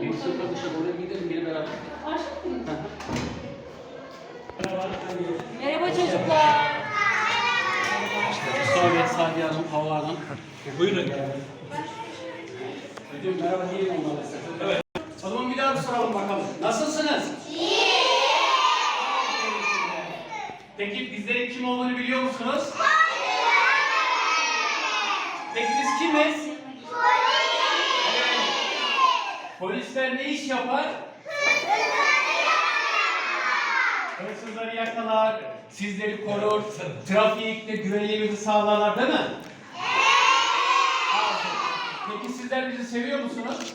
Birisi sokaklaşa oraya gidelim yine beraber. Aşık mıyız? Merhaba çocuklar. Mustafa Bey, Sadiye Hanım, Hava Hanım. Buyurun. Ödüm merhaba diyelim onlara. Evet. O zaman bir daha bir soralım bakalım. Nasılsınız? İyi. Peki bizlerin kim olduğunu biliyor musunuz? Hayır. Peki biz kimiz? Evet. Polisler ne iş yapar? Hırsızları yakalar, sizleri korur, trafikte güvenliğinizi sağlarlar değil mi? Aferin. Peki sizler bizi seviyor musunuz?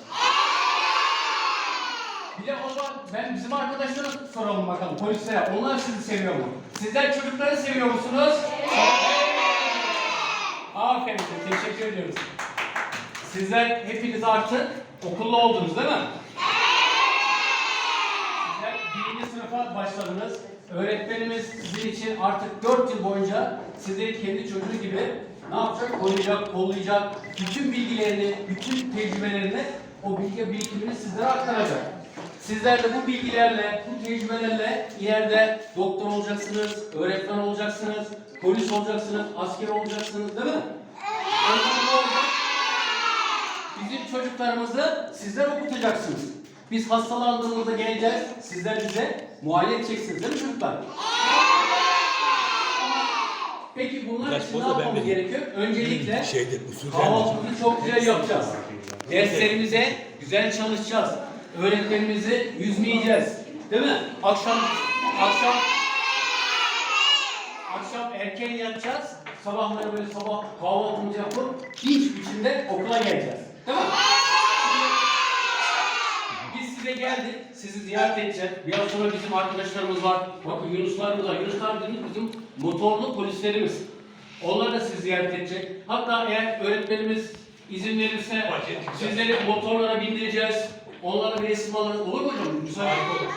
Bir de o zaman ben bizim arkadaşlara soralım bakalım polislere. Onlar sizi seviyor mu? Sizler çocukları seviyor musunuz? Teşekkür ediyoruz. Sizler hepiniz artık okullu oldunuz değil mi? Sizler birinci sınıfa başladınız. Öğretmenimiz sizin için artık dört yıl boyunca sizleri kendi çocuğu gibi ne yapacak? Koruyacak, kollayacak. Bütün bilgilerini, bütün tecrübelerini, o bilgi birikimini sizlere aktaracak. Sizler de bu bilgilerle, bu tecrübelerle ileride doktor olacaksınız, öğretmen olacaksınız, polis olacaksınız, asker olacaksınız değil mi? Bizim çocuklarımızı sizler okutacaksınız. Biz hastalandığımızda geleceğiz, sizler bize muayene edeceksiniz değil mi çocuklar? Peki bunlar için ne ben yapmamız gerekiyor? Öncelikle Şeyde usul kahvaltımızı çok güzel yapacağız. Derslerimize güzel çalışacağız. Öğretmenimizi yüzmeyeceğiz. Değil mi? Akşam akşam akşam erken yatacağız. Sabahları böyle sabah kahvaltımızı yapıp dinç biçimde okula geleceğiz. Değil mi? Biz size geldik, sizi ziyaret edeceğiz. Biraz sonra bizim arkadaşlarımız var. Bakın Yunuslarımız var. Yunuslar dediğimiz bizim motorlu polislerimiz. Onlar da sizi ziyaret edecek. Hatta eğer öğretmenimiz izin verirse sizleri motorlara bindireceğiz. Onlara bir resim alır. Olur mu hocam? Müsait olur.